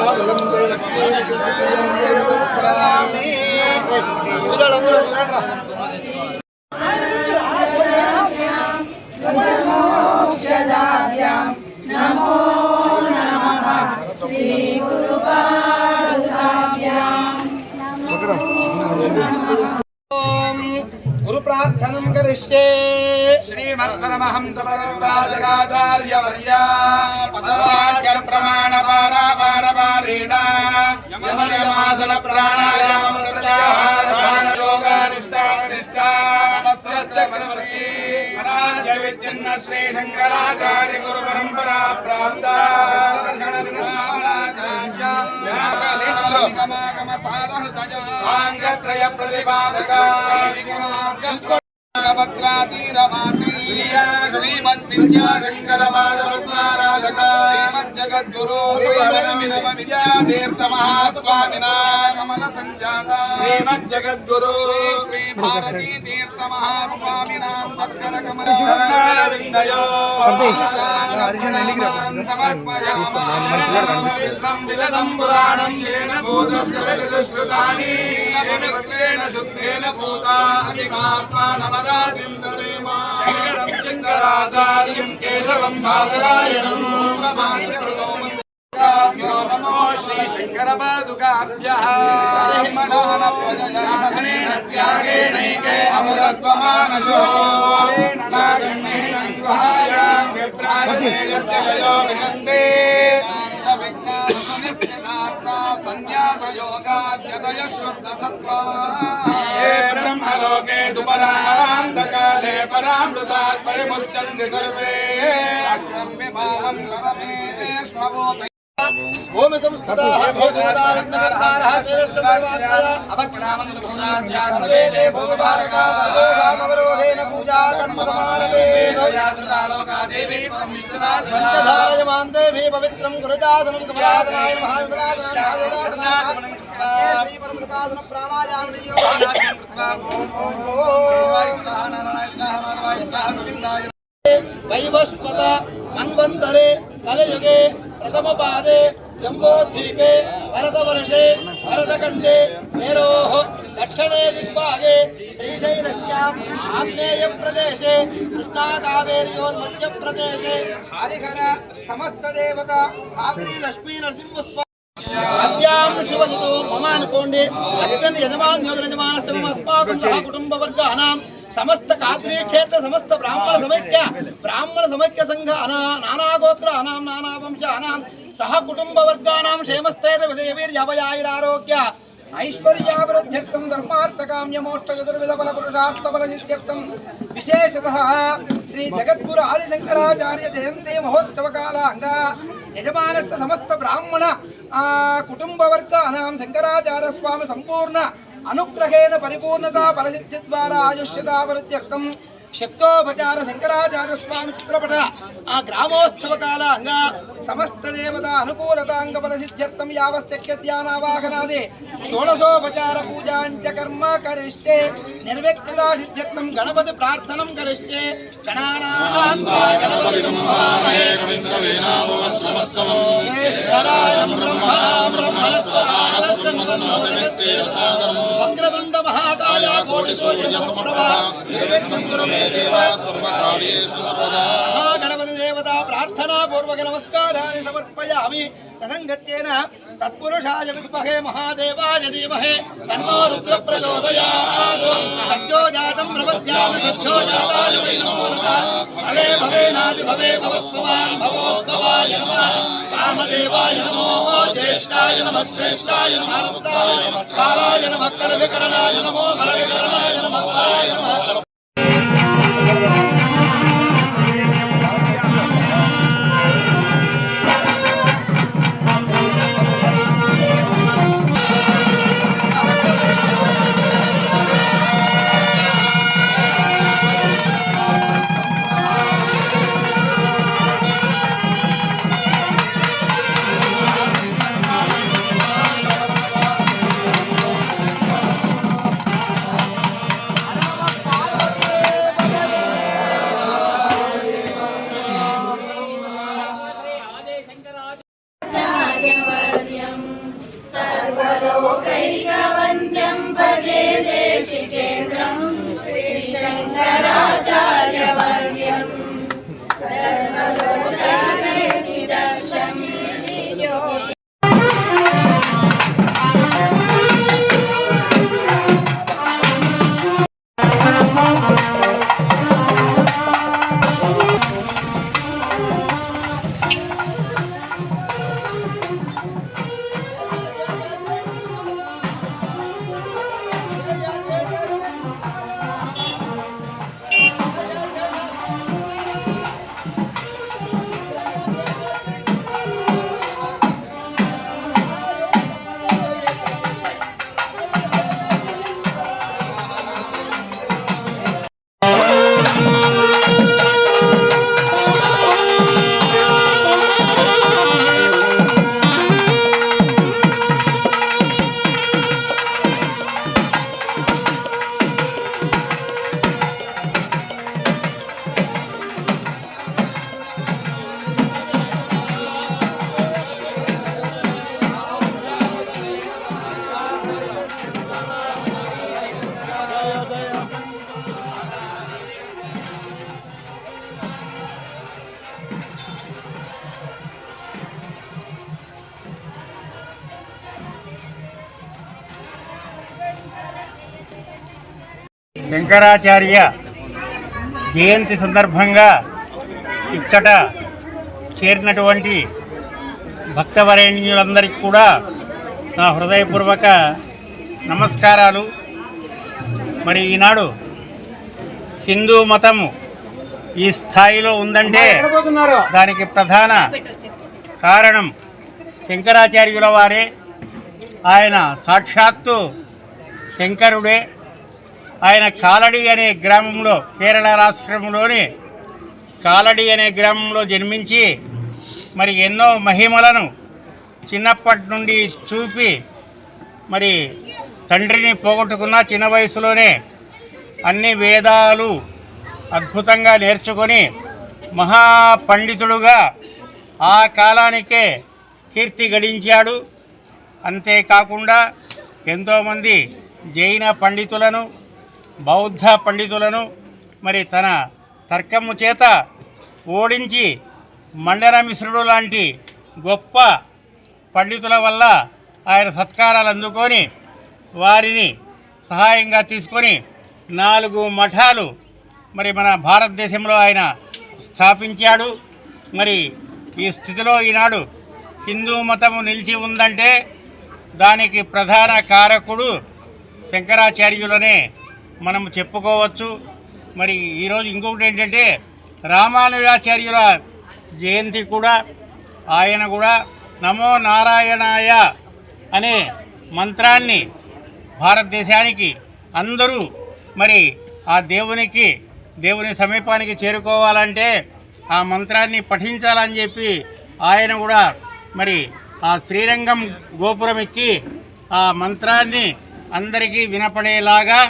చంద్రబలం తదేవ గురు ప్రార్థనం కరిష్యే శ్రీమత్పరమహంసపరవ్రాజకాచార్యవర్య పదవాక్య ప్రమాణ పారాపారపారేణ యమనియమాసన ప్రాణాయామ చక్రవర్తి అనాద్య విచ్ఛిన్న శ్రీ శంకరాచార్య గురు పరంపరా ప్రాప్త సాంగత్రయ ప్రతిపాదక భద్రాతీరవాసీ శ్రీమద్విద్యాశంకర పాదపద్మారాధక శ్రీమజ్జగద్గురు శ్రీమనమినవ విద్యాతీర్థ మహాస్వామినా గమన సంజాత శ్రీమజ్జగద్గురు శ్రీ భారతీ తీర్థ మహాస్వామినా తత్కర కమల విందయో సమర్పయామి విదదం పురాణం ఏన పవిత్రేణ శుద్ధేన భూతా అధిమాత్మా నవరాతిం దరేమా శంకరం చంద్రాచార్యం కేశవం బాదరాయణం. ప్రభాష్యకృతో భ్యో నమో శ్రీ శంకర పాదుకాభ్యః బ్రహ్మణాన ప్రజయన త్యాగేనైకే అమృతత్వమానశో నాగణేన గుహాయాం విభ్రాజతే గత్యలయో వినందే విజ్ఞాన సునిశ్చితార్థ సన్యాస యోగాద్యదయ శుద్ధ సత్వా బ్రహ్మలోకే దుపరాంతకాలే పరామృతాత్ పరిముచ్యంతి సర్వే అగ్రం విభావం కరమేష్మభూత భూమి సంస్థితాః భూతముదావిఘ్నకర్తారः శిరస్సుపరివార్తయ సర్వేదే భూమిభారకావరోధేన పూజా కర్మ సమారభేద వైవస్వత మన్వంతరే కలియుగే ప్రథమ పాదే జంబోద్వీపే భరతవర్షే భరతఖండే మేరోః దక్షిణే దిగ్భాగే శ్రీశైలస్య ఆగ్నేయ ప్రదేశే కృష్ణా కావేర్యోర్మధ్య ప్రదేశే హరిహర సమస్త దేవత కాద్రి లక్ష్మీ నరసింహస్వామి అస్యాం శుభదితో మమ అనుకోండి అస్మిన్ యజమాన్ యోగ యజమానస్య మమ అస్మాకం సహ కుటుంబ వర్గానాం సమస్త కాద్రీ క్షేత్ర సమస్త బ్రాహ్మణ సమైక్య బ్రాహ్మణ సమైక్య సంఘ అనా నానాగోత్ర అనాం నానావంశ అనాం సహ కుటుంబ వర్గానాం క్షేమస్థైర్య విజయవీర్యభయాయురారోగ్య ఐశ్వర్యాభివృద్ధ్యర్థం ధర్మార్థకామ్యమోక్షచతుర్విధ బల చతుర్విధ ఫల పురుషార్థ ఫల సిద్ధ్యర్థం. విశేషతః శ్రీ జగద్గురు ఆదిశంకరాచార్య జయంతి మహోత్సవ కాలాంగా యజమానస్య సమస్త బ్రాహ్మణ కుటుంబవర్గానాం శంకరాచార్య స్వామి సంపూర్ణ అనుగ్రహేణ పరిపూర్ణత ఫలసిద్ధి ద్వారా ఆయుష్యతావృత్యర్థం శక్తోపచార శంకరాచార్య స్వామి చిత్రపట. ఆ గ్రామోత్సవ కాలాంగా సమస్త దేవత అనుకూలతాంగ ఫలసిద్ధ్యర్థం యావశ్చక్య ధ్యానావాహనాది షోడశోపచార పూజాంచ కర్మ కరిష్యే. నిర్వ్యక్తతా సిద్ధ్యర్థం గణపతి ప్రార్థనం కరిష్యే. గణానాం వక్రతుండ మహాకాయ కోటి సూర్య సమప్రభ నిర్విఘ్నం కురు మే దేవ మహాగణపతి దేవత ప్రార్థనాపూర్వక నమస్కారాన్ని సమర్పయామి తదంగత్యేన తత్పురుషాయ విద్మహే మహాదేవాయ ధీమహే తన్నో రుద్ర ప్రచోదయాత్ సత్యో జాతం ప్రపద్యామి షష్ఠో జాతాయ వై నమో నమః భవే భవేనాది భవే భవస్వమాన్ భవోద్భవాయ నమః కామదేవాయ నమో జ్యేష్ఠాయ నమః శ్రేష్ఠాయ నమః రుద్రాయ నమః కాలాయ నమః కర వికరణాయ నమో బల వికరణాయ నమః శంకరాచార్య జయంతి సందర్భంగా ఇచ్చట చేరినటువంటి భక్తవరేణ్యులందరికీ కూడా నా హృదయపూర్వక నమస్కారాలు. మరి ఈనాడు హిందూ మతము ఈ స్థాయిలో ఉందంటే దానికి ప్రధాన కారణం శంకరాచార్యుల వారే. ఆయన సాక్షాత్తు శంకరుడే. ఆయన కాలడి అనే గ్రామంలో కేరళ రాష్ట్రంలోని కాలడి అనే గ్రామంలో జన్మించి మరి ఎన్నో మహిమలను చిన్నప్పటి నుండి చూపి మరి తండ్రిని పోగొట్టుకున్న చిన్న వయసులోనే అన్ని వేదాలు అద్భుతంగా నేర్చుకొని మహాపండితుడుగా ఆ కాలానికే కీర్తి గడించాడు. అంతేకాకుండా ఎంతోమంది జైన పండితులను బౌద్ధ పండితులను మరి తన తర్కము చేత ఓడించి మండరమిశ్రుడు లాంటి గొప్ప పండితుల వల్ల ఆయన సత్కారాలు అందుకొని వారిని సహాయంగా తీసుకొని నాలుగు మఠాలు మరి మన భారతదేశంలో ఆయన స్థాపించాడు. మరి ఈ స్థితిలో ఈనాడు హిందూ మతము నిలిచి ఉందంటే దానికి ప్రధాన కారకుడు శంకరాచార్యులనే మనం చెప్పుకోవచ్చు. మరి ఈరోజు ఇంకొకటి ఏంటంటే రామానుజాచార్యుల జయంతి కూడా ఆయన కూడా నమో నారాయణాయ అనే మంత్రాన్ని భారతదేశానికి అందరూ మరి ఆ దేవునికి దేవుని సమీపానికి చేరుకోవాలంటే ఆ మంత్రాన్ని పఠించాలని చెప్పి ఆయన కూడా మరి ఆ శ్రీరంగం గోపురం ఎక్కి ఆ మంత్రాన్ని అందరికీ వినపడేలాగా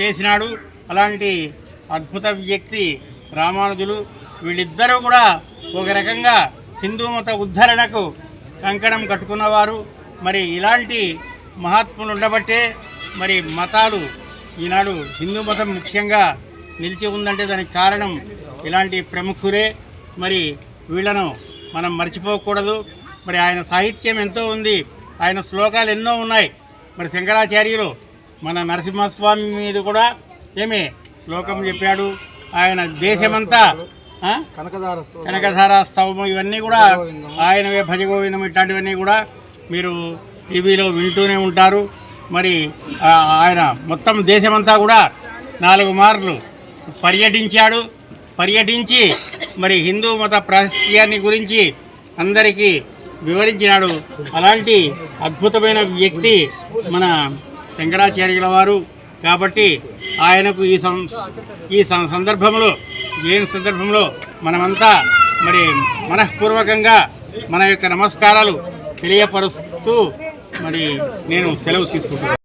చేసినాడు. అలాంటి అద్భుత వ్యక్తి రామానుజులు. వీళ్ళిద్దరూ కూడా ఒక రకంగా హిందూ మత ఉద్ధరణకు కంకణం కట్టుకున్నవారు. మరి ఇలాంటి మహాత్ములు ఉండబట్టే మరి మతాలు ఈనాడు హిందూ మతం ముఖ్యంగా నిలిచి ఉందంటే దానికి కారణం ఇలాంటి ప్రముఖులే. మరి వీళ్ళను మనం మర్చిపోకూడదు. మరి ఆయన సాహిత్యం ఎంతో ఉంది. ఆయన శ్లోకాలు ఎన్నో ఉన్నాయి. మరి శంకరాచార్యులు మన నరసింహస్వామి మీద కూడా ఏమి శ్లోకం చెప్పాడు. ఆయన దేశమంతా? కనకధార స్తవము ఇవన్నీ కూడా ఆయనవే భజగోవిందం ఇట్లాంటివన్నీ కూడా మీరు టీవీలో వింటూనే ఉంటారు. మరి ఆయన మొత్తం దేశమంతా కూడా నాలుగు మార్లు పర్యటించాడు. పర్యటించి మరి హిందూ మత ప్రాశస్త్యాన్ని గురించి అందరికీ వివరించినాడు. అలాంటి అద్భుతమైన వ్యక్తి మన శంకరాచార్యుల వారు. కాబట్టి ఆయనకు ఈ సం ఈ సందర్భంలో జయంతి సందర్భంలో మనమంతా మరి మనఃపూర్వకంగా మన యొక్క నమస్కారాలు తెలియపరుస్తూ మరి నేను సెలవు తీసుకుంటున్నాను.